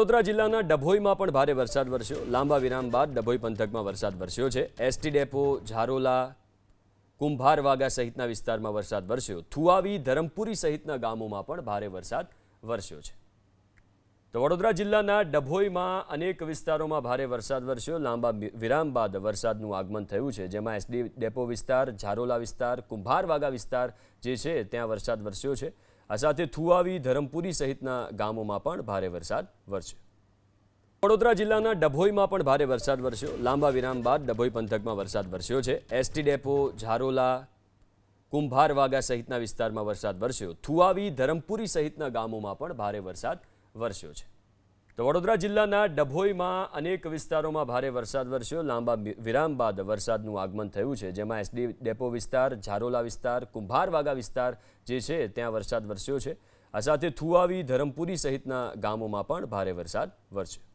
વડોદરા જિલ્લાના ડભોઈમાં પણ ભારે વરસાદ વરસ્યો. લાંબા વિરામ બાદ ડભોઈ પંથકમાં વરસાદ વરસ્યો છે. એસટી ડેપો, ઝારોલા, કુંભારવાગા સહિતના વિસ્તારમાં વરસાદ વરસ્યો. થુઆવી ધરમપુરી સહિતના ગામોમાં પણ ભારે વરસાદ વરસ્યો છે. તો વડોદરા જિલ્લાના ડભોઈમાં અનેક વિસ્તારોમાં ભારે વરસાદ વરસ્યો. લાંબા વિરામ બાદ વરસાદનું આગમન થયું છે. જેમાં એસડી ડેપો વિસ્તાર, ઝારોલા વિસ્તાર, કુંભારવાગા વિસ્તાર જે છે, ત્યાં વરસાદ વરસ્યો છે. આ સાથે થુઆવી, ધરમપુરી સહિતના ગામોમાં પણ ભારે વરસાદ વરસ્યો. વડોદરા જિલ્લાના ડભોઈમાં પણ ભારે વરસાદ વરસ્યો. લાંબા વિરામ બાદ ડભોઈ પંથકમાં વરસાદ વરસ્યો છે. એસટી ડેપો, ઝારોલા કુંભારવાગા સહિતના વિસ્તારમાં વરસાદ વરસ્યો. થુઆવી, ધરમપુરી સહિતના ગામોમાં પણ ભારે વરસાદ વરસ્યો છે. તો વડોદરા જિલ્લાના ડભોઈમાં અનેક વિસ્તારોમાં ભારે વરસાદ વરસ્યો. લાંબા વિરામ બાદ વરસાદનું આગમન થયું છે. જેમાં એસડી ડેપો વિસ્તાર, ઝારોલા વિસ્તાર, કુંભારવાગા વિસ્તાર જે છે ત્યાં વરસાદ વરસ્યો છે. આ સાથે થુવાવી, ધરમપુરી સહિતના ગામોમાં પણ ભારે વરસાદ વરસ્યો.